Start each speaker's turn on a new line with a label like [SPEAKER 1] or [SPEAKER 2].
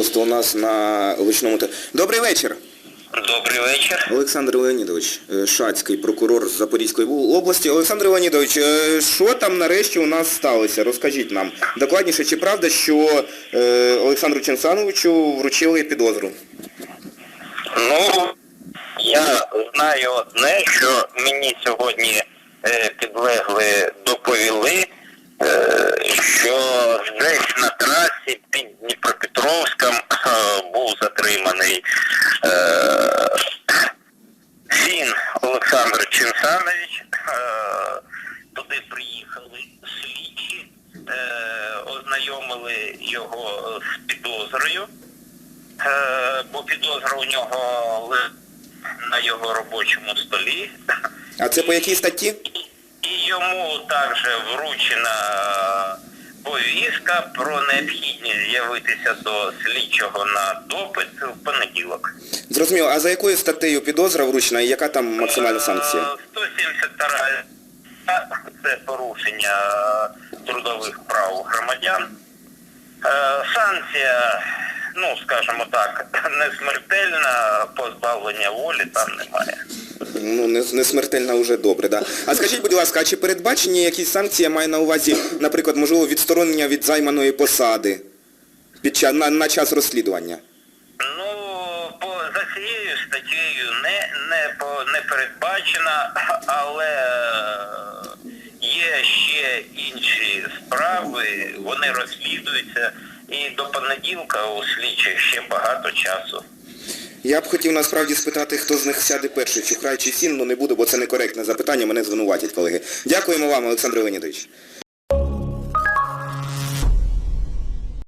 [SPEAKER 1] Просто у нас на личному те. Добрий вечір.
[SPEAKER 2] Добрий вечір.
[SPEAKER 1] Олександр Леонідович, е, Шацький, прокурор з Запорізької області. Олександр Леонідович, е, що там нарешті у нас сталося? Розкажіть нам. Докладніше, чи правда, що е, Олександру Ченсановичу вручили підозру?
[SPEAKER 2] Ну, я знаю одне, що мені сьогодні підлегли доповіли, е, що десь на трасі під Дніпропетровськом е, був затриманий е, він Олександр Ченсанович. Е, туди приїхали слідчі, е, ознайомили його з підозрою. Бо підозра у нього на його робочому столі.
[SPEAKER 1] А це по якій статті?
[SPEAKER 2] І йому також вручена повістка про необхідність з'явитися до слідчого на допит в понеділок.
[SPEAKER 1] Зрозуміло, а за якою статтею підозра вручена і яка там максимальна санкція?
[SPEAKER 2] Е, 172 це порушення трудових прав громадян. Е, Санкція, ну скажімо так, не смертельна, позбавлення волі там немає.
[SPEAKER 1] Ну, не, не смертельна вже добре, да. А скажіть, будь ласка, а чи передбачені якісь санкції, я маю на увазі, наприклад, можливо, відсторонення від займаної посади під час, на, на час розслідування?
[SPEAKER 2] Ну, по за цією статтею не, не, по, не передбачена, але е, є ще інші справи, вони розслідуються, і до понеділка у слідчих ще багато часу.
[SPEAKER 1] Я б хотів насправді спитати, хто з них сяде перший, чи край, чи Сін, але не буду, бо це некоректне запитання, мене звинуватять колеги. Дякуємо вам, Олександр Леонідович.